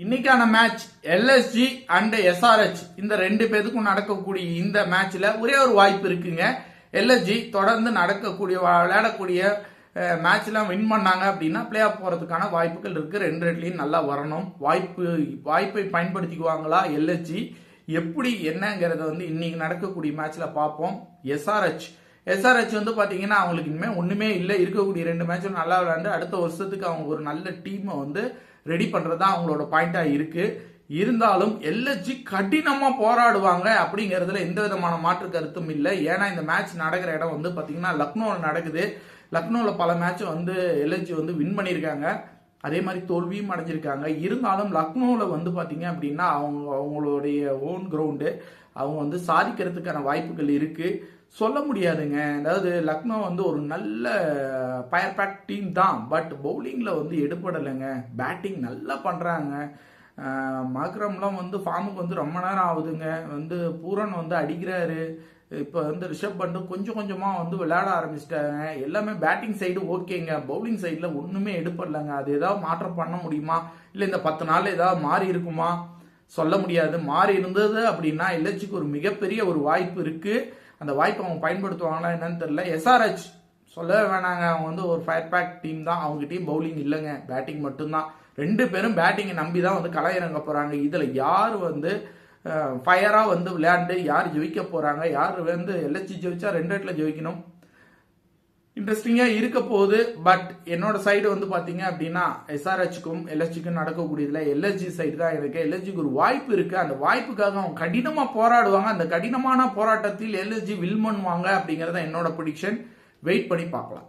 இன்னைக்கான match LSG and SRH இந்த ரெண்டு பேருக்கும் நடக்கக்கூடிய இந்த மேட்ச்ல ஒரே ஒரு வாய்ப்பு இருக்குங்க. எல்எஸ்ஜி தொடர்ந்து நடக்கக்கூடிய விளையாடக்கூடிய மேட்ச்லாம் வின் பண்ணாங்க அப்படின்னா பிளே ஆஃப் போகிறதுக்கான வாய்ப்புகள் இருக்கு. ரெண்டு ரெட்லையும் நல்லா வரணும். வாய்ப்பு வாய்ப்பை பயன்படுத்திக்குவாங்களா எல்எஸ்ஜி எப்படி என்னங்கிறத வந்து இன்னைக்கு நடக்கக்கூடிய மேட்ச்ல பார்ப்போம். எஸ்ஆர்ஹெச் எஸ்ஆர்ஹெச் வந்து பார்த்தீங்கன்னா அவங்களுக்கு இனிமேல் ஒன்றுமே இல்லை. இருக்கக்கூடிய ரெண்டு மேட்சும் நல்லா விளையாண்டு அடுத்த வருஷத்துக்கு அவங்க ஒரு நல்ல டீமை வந்து ரெடி பண்ணுறது தான் அவங்களோட பாயிண்ட்டாக இருக்குது இருந்தாலும் எல்எஸ்ஜி கடினமாக போராடுவாங்க அப்படிங்கிறதுல எந்த விதமான மாற்று கருத்தும் இல்லை. ஏன்னா இந்த மேட்ச் நடக்கிற இடம் வந்து பார்த்தீங்கன்னா லக்னோவில் நடக்குது. லக்னோவில் பல மேட்ச் வந்து எல்எஸ்ஜி வந்து வின் பண்ணியிருக்காங்க. அதே மாதிரி தோல்வியும் அடைஞ்சிருக்காங்க. இருந்தாலும் லக்னோவில் வந்து பார்த்தீங்க அப்படின்னா அவங்க அவங்களுடைய ஓன் கிரவுண்டு அவங்க வந்து சாதிக்கிறதுக்கான வாய்ப்புகள் இருக்குது சொல்ல முடியாதுங்க. அதாவது லக்னோ வந்து ஒரு நல்ல பயர் பேக் டீம் தான். பட் பவுலிங்கில் வந்து எடுபடலைங்க. பேட்டிங் நல்லா பண்ணுறாங்க மக்ரம்லாம் வந்து ஃபார்முக்கு வந்து ரொம்ப நேரம் ஆகுதுங்க. வந்து பூரன் வந்து அடிக்கிறாரு. இப்போ வந்து ரிஷப் பண்ட் கொஞ்சம் கொஞ்சமாக வந்து விளையாட ஆரம்பிச்சிட்டாங்க. எல்லாமே பேட்டிங் சைடு ஓகேங்க. பவுலிங் சைடில் ஒன்றுமே எடுப்படலைங்க அது ஏதாவது மாற்றம் பண்ண முடியுமா? இல்லை இந்த பத்து நாள் ஏதாவது மாறி இருக்குமா? சொல்ல முடியாது. மாறி இருந்தது அப்படின்னா எல்ஹெச்சுக்கு ஒரு மிகப்பெரிய ஒரு வாய்ப்பு இருக்கு. அந்த வாய்ப்பை அவங்க பயன்படுத்துவாங்களா என்னன்னு தெரியல. எஸ்ஆர்ஹெச் சொல்லவே வேணாங்க. அவங்க வந்து ஒரு ஃபயர் பேக் டீம் தான். அவங்க டீம் பவுலிங் இல்லைங்க. பேட்டிங் மட்டும்தான். ரெண்டு பேரும் பேட்டிங்கை நம்பி தான் வந்து களயிறங்க போறாங்க. இதுல யார் வந்து ஃபயராக வந்து விளையாண்டு யார் ஜெயிக்க போறாங்க யார் வந்து எல்ஹெச்சி ஜெயிச்சா ரெண்டு இடத்துல ஜெயிக்கணும்? இன்ட்ரெஸ்டிங்காக இருக்க போகுது பட் என்னோட சைடு வந்து பார்த்தீங்க அப்படின்னா எஸ்ஆர்ஹெச்சுக்கும் எல்எஸ்ஜிக்கும் நடக்கக்கூடியதில் எல்எஸ்ஜி சைடு தான் இருக்கு. எல்எஸ்ஜிக்கு ஒரு வாய்ப்பு இருக்கு. அந்த வாய்ப்புக்காக அவங்க கடினமாக போராடுவாங்க. அந்த கடினமான போராட்டத்தில் எல்எஸ்ஜி வில் பண்ணுவாங்க அப்படிங்கிறத என்னோட ப்ரிடிக்ஷன் வெயிட் பண்ணி பார்க்கலாம்.